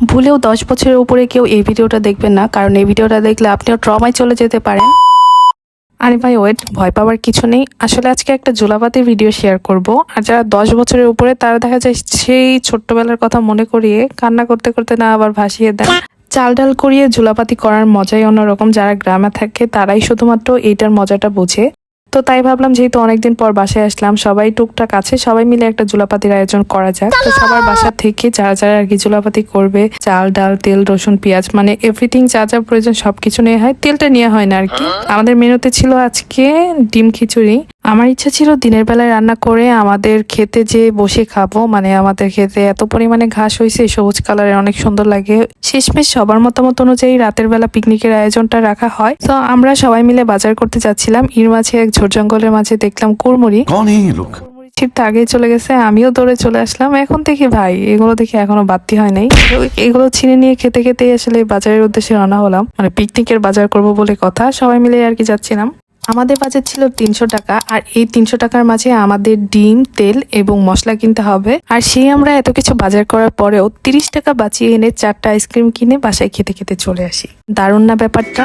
ভুলেও দশ বছরের উপরে কেউ এই ভিডিওটা দেখবেন না, কারণ এই ভিডিওটা দেখলে আপনিও ট্রমায় চলে যেতে পারেন। আরে ভাই, ওয়েট, ভয় পাওয়ার কিছু নেই। আসলে আজকে একটা জুলাপাতির ভিডিও শেয়ার করব। আর যারা দশ বছরের উপরে, তারা দেখা যায় সেই ছোট্টবেলার কথা মনে করিয়ে কান্না করতে করতে না আবার ভাসিয়ে দেন চাল ডাল করিয়ে জুলাপাতি করার মজাই অন্যরকম। যারা গ্রামে থাকে, তারাই শুধুমাত্র এইটার মজাটা বোঝে। তো তাই ভাবলাম যেহেতু অনেকদিন পর বাসায় আসলাম সবাই টুকটাক আছে সবাই মিলে একটা জুলাপাতির আয়োজন করা যাক। তো সবার বাসা থেকে যারা যারা আর কি জুলাপাতি করবে চাল ডাল তেল রসুন পেঁয়াজ মানে এভরিথিং যা যা প্রয়োজন সবকিছু নেওয়া হয় তেলটা নেওয়া হয় না আর কি। আমাদের মেনুতে ছিল আজকে ডিম খিচুড়ি। আমার ইচ্ছা ছিল দিনের বেলায় রান্না করে আমাদের খেতে যে বসে খাব। মানে আমাদের খেতে এত পরিমাণে ঘাস হয়েছে সবুজ কালারের অনেক সুন্দর লাগে। শেষমেশ সবার মতামত অনুযায়ী রাতের বেলা পিকনিকের আয়োজনটা রাখা হয়। তো আমরা সবাই মিলে বাজার করতে যাচ্ছিলাম। এর মাঝে এক ঝোর জঙ্গলের মাঝে দেখলাম কুড়মুড়ি। আগে আগেই চলে গেছে আমিও দৌড়ে চলে আসলাম। এখন দেখি ভাই এগুলো দেখি এখনও বাড়তি হয় নাই। এগুলো ছিনে নিয়ে খেতে খেতেই আসলে বাজারের উদ্দেশ্যে রান্না হলাম। মানে পিকনিকের বাজার করব বলে কথা সবাই মিলে আর কি যাচ্ছিলাম। আমাদের বাজেট ছিল তিনশো টাকা, আর এই তিনশো টাকার মাঝে আমাদের ডিম, তেল এবং মশলা কিনতে হবে। আর সেই আমরা এত কিছু বাজার করার পরেও তিরিশ টাকা বাঁচিয়ে এনে চারটা আইসক্রিম কিনে বাসায় খেতে খেতে চলে আসি। দারুণ না ব্যাপারটা?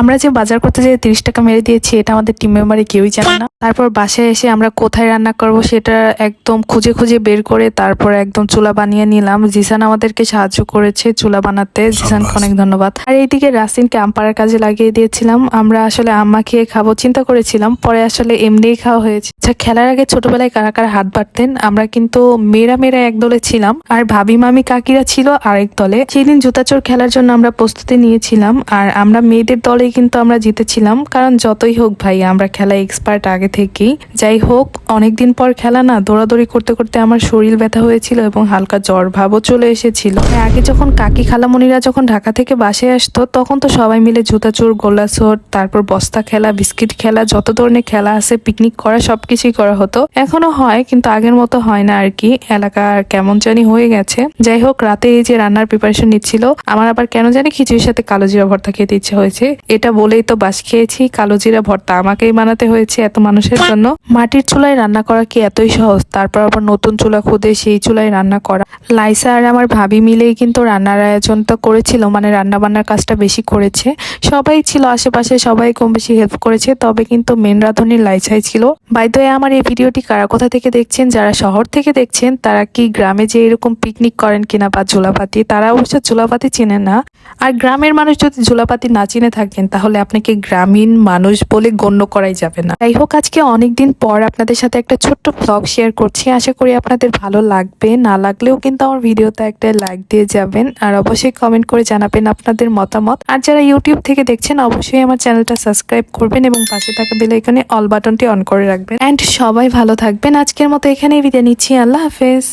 আমরা যে বাজার করতে যে তিরিশ টাকা মেরে দিয়েছি এটা আমাদের টিম মেম্বারে কেউই জানে না। তারপর বাসায় এসে আমরা কোথায় রান্না করব সেটা একদম খুঁজে খুঁজে বের করে তারপর একদম চুলা বানিয়ে নিলাম। জিসান আমাদেরকে সাহায্য করেছে চুলা বানাতে। জিসানকে অনেক ধন্যবাদ। আর এইদিকে রাসিনকে আম্পারের কাজে লাগিয়ে দিয়েছিলাম। আমরা আসলে আম্মা খেয়ে খাব চিন্তা করেছিলাম পরে আসলে এমনিই খাওয়া হয়েছে। আচ্ছা খেলার আগে ছোটবেলায় কারা কারা হাত বাড়তেন আমরা কিন্তু মেয়েরা মেয়েরা এক দলে ছিলাম আর ভাবি মামি কাকিরা ছিল আরেক দলে। সেদিন জুতাচোর খেলার জন্য আমরা প্রস্তুতি নিয়েছিলাম আর আমরা মেয়েদের দলেই কিন্তু আমরা জিতেছিলাম। কারণ যতই হোক ভাই, আমরা খেলা এক্সপার্ট আগে থেকেই। যাই হোক, অনেকদিন পর খেলা না, দৌড়াদৌড়ি করতে করতে আমার শরীর ব্যথা হয়েছিল এবং হালকা জ্বর ভাবও চলে এসেছিল। আগে যখন কাকি খালামণিরা যখন ঢাকা থেকে বাসে আসতো, তখন তো সবাই মিলে জুতাচোর গোলাচোর তারপর বস্তা খেলা, বিস্কিট খেলা, যত ধরনের খেলা আছে পিকনিক করা, সবকিছুই করা হতো। এখনও হয়, কিন্তু আগের মতো হয় না আর কি এলাকা কেমন জানি হয়ে গেছে। যাই হোক, রাতে এই যে রান্নার প্রিপারেশন নিচ্ছিল, আমার আবার কেন জানি খিচুড়ির সাথে কালো জিরা ভর্তা খেতে ইচ্ছে হয়েছে। এটা বলেই তো বাস খেয়েছি। কালো জিরা ভর্তা আমাকেই বানাতে হয়েছে এত মানুষের জন্য। মাটির চুলায় রান্না করা কি এতই সহজ? তারপর আবার নতুন চুলা খুদে সেই চুলায় রান্না করা। লাইসা আর আমার ভাবি মিলেই কিন্তু রান্নার আয়োজনটা করেছিল মানে রান্না বান্নার কাজটা বেশি করেছে। সবাই ছিল আশেপাশে, সবাই কম বেশি হেল্প করেছে, তবে কিন্তু মেন রাঁধুনির লাইসাই ছিল। বাইদ আমার এই ভিডিওটি কারা কোথা থেকে দেখছেন, যারা শহর থেকে দেখছেন, তারা কি গ্রামে যে এরকম পিকনিক করেন কিনা বা ঝোলাপাতি, তারা অবশ্য ঝোলাপাতি চেনে না। আর গ্রামের মানুষ যদি ঝোলাপাতি না চিনে থাকেন, তাহলে আপনাকে গ্রামীণ মানুষ বলে গণ্য করাই যাবে না। যাই হোক, আজকে অনেকদিন পর আপনাদের সাথে একটা ছোট্ট ব্লগ শেয়ার করছি। আশা করি আপনাদের ভালো লাগবে। না লাগলেও কিন্তু আমার ভিডিওতে একটা লাইক দিয়ে যাবেন। আর অবশ্যই কমেন্ট করে জানাবেন আপনাদের মতামত। আর যারা ইউটিউব থেকে দেখছেন, অবশ্যই আমার চ্যানেলটা সাবস্ক্রাইব করবেন এবং পাশে থাকা বেল আইকনে অল বাটনটি অন করে রাখবেন। অ্যান্ড সবাই ভালো থাকবেন। আজকের মতো এখানেই বিদায় নিচ্ছি। আল্লাহ হাফেজ।